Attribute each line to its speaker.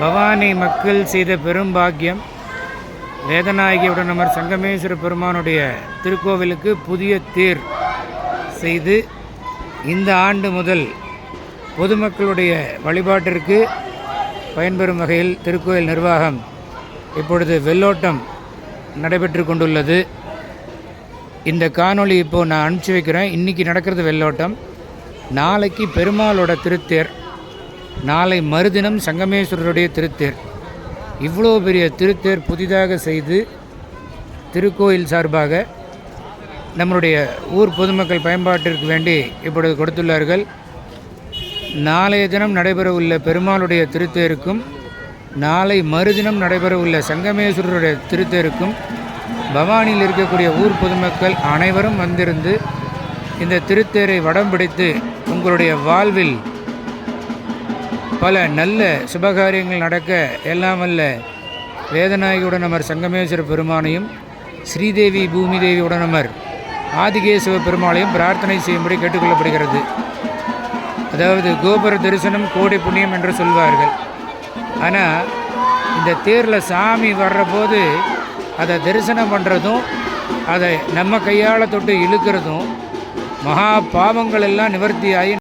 Speaker 1: பவானி மக்கள் செய்த பெரும் பாக்கியம். வேதநாயகியுடன் சங்கமேஸ்வர பெருமானுடைய திருக்கோவிலுக்கு புதிய தேர் செய்து இந்த ஆண்டு முதல் பொதுமக்களுடைய வழிபாட்டிற்கு பயன்பெறும் வகையில் திருக்கோயில் நிர்வாகம் இப்பொழுது வெள்ளோட்டம் நடைபெற்று கொண்டுள்ளது. இந்த காணொளி இப்போது நான் அனுப்பிச்சி வைக்கிறேன். இன்றைக்கி நடக்கிறது வெள்ளோட்டம். நாளைக்கு பெருமாளோட திருத்தேர். நாளை மறுதினம் சங்கமேஸ்வரருடைய திருத்தேர். இவ்வளோ பெரிய திருத்தேர் புதிதாக செய்து திருக்கோயில் சார்பாக நம்மளுடைய ஊர் பொதுமக்கள் பயன்பாட்டிற்கு வேண்டி இப்பொழுது கொடுத்துள்ளார்கள். நாளைய தினம் நடைபெறவுள்ள பெருமாளுடைய திருத்தேருக்கும் நாளை மறுதினம் நடைபெறவுள்ள சங்கமேஸ்வரருடைய திருத்தேருக்கும் பவானியில் இருக்கக்கூடிய ஊர் பொதுமக்கள் அனைவரும் வந்திருந்து இந்த திருத்தேரை வடம் பிடித்து உங்களுடைய வாழ்வில் பல நல்ல சுபகாரியங்கள் நடக்க எல்லாம் வல்ல வேதநாயகியுடன் நமர் சங்கமேஸ்வர பெருமானையும் ஸ்ரீதேவி பூமி தேவி உடனமர் ஆதிகேசவ பெருமாளையும் பிரார்த்தனை செய்யும்படி கேட்டுக்கொள்ளப்படுகிறது. அதாவது கோபுர தரிசனம் கோடி புண்ணியம் என்று சொல்வார்கள். ஆனால் இந்த தேரில் சாமி வர்றபோது அதை தரிசனம் பண்ணுறதும் அதை நம்ம கையால் தொட்டு இழுக்கிறதும் மகா பாவங்கள் எல்லாம் நிவர்த்தியாகி